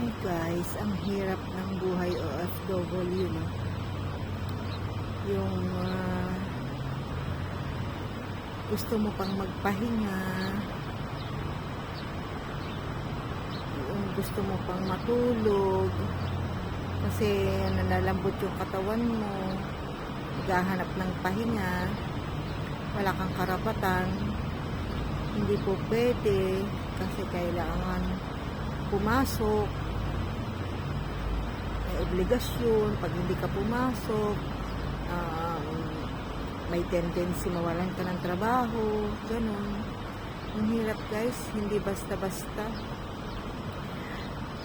Ay guys, ang hirap ng buhay OFW, no? Yung ah, gusto mo pang magpahinga, yung gusto mo pang matulog, kasi nalalambot yung katawan mo, naghahanap ng pahinga, wala kang karapatan, hindi po pwede, kasi kailangan pumasok, obligasyon, pag hindi ka pumasok, um, may tendency mawalan ka ng trabaho, ganun. Ang hirap guys, hindi basta-basta.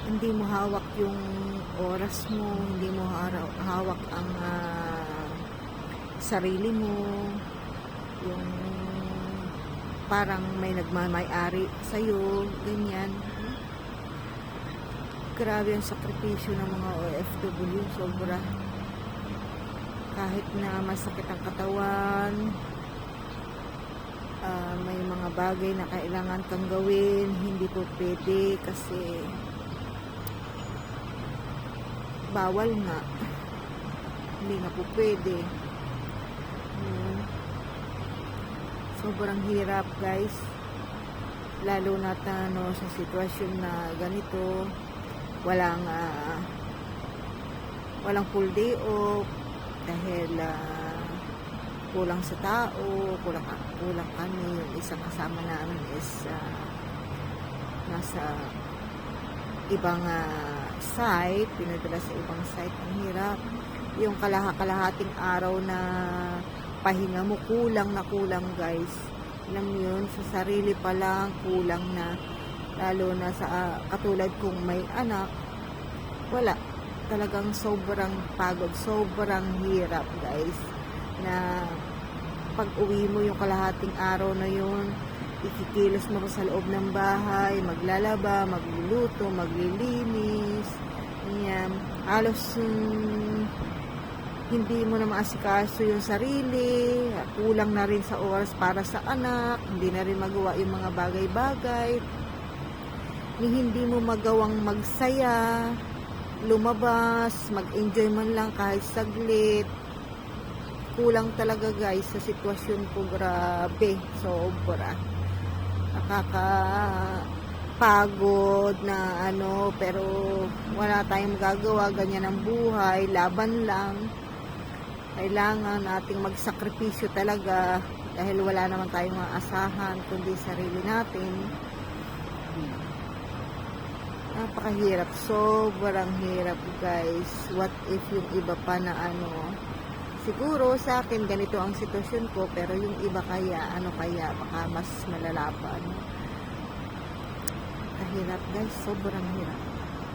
Hindi mo hawak yung oras mo, hindi mo hawak ang ah, sarili mo, yung parang may nagmamay-ari sa'yo, ganyan. Grabe ang sakripisyo ng mga OFW, sobra. Kahit na masakit ang katawan, ah, may mga bagay na kailangan kang gawin, hindi po pwede kasi bawal nga. Hindi nga po pwede. Hmm. Sobrang hirap guys. Lalo na ano, sa sitwasyon na ganito, walang ah, walang full day off dahil ah, kulang sa tao, kulang, kulang kami. Yung isang kasama namin is ah, nasa ibang ah, site, pinadala sa ibang site. Ang hirap. Yung kalaha-kalahating araw na pahinga mo, kulang na kulang guys. Alam yun, sa sarili pa lang, kulang na. Lalo na sa ah, katulad kung may anak, wala. Talagang sobrang pagod, sobrang hirap guys. Na pag uwi mo yung kalahating araw na yun, ikikilos mo sa loob ng bahay, maglalaba, magluluto, maglilinis, yan. Halos mm, hindi mo na maasikaso yung sarili, kulang na rin sa oras para sa anak, hindi na rin magawa yung mga bagay-bagay, ni hindi mo magawang magsaya, lumabas, mag-enjoy man lang kahit saglit, kulang talaga guys sa sitwasyon ko. Grabe sobra. Nakakapagod na ano pero wala tayong magagawa. Ganyan ang buhay laban lang. Kailangan nating magsakripisyo talaga dahil wala naman tayong maasahan kundi sarili natin napakahirap. Sobrang hirap guys. What if yung iba pa na ano? Siguro sa akin ganito ang sitwasyon ko pero yung iba kaya ano kaya baka mas malala pa ano kahirap guys. Sobrang hirap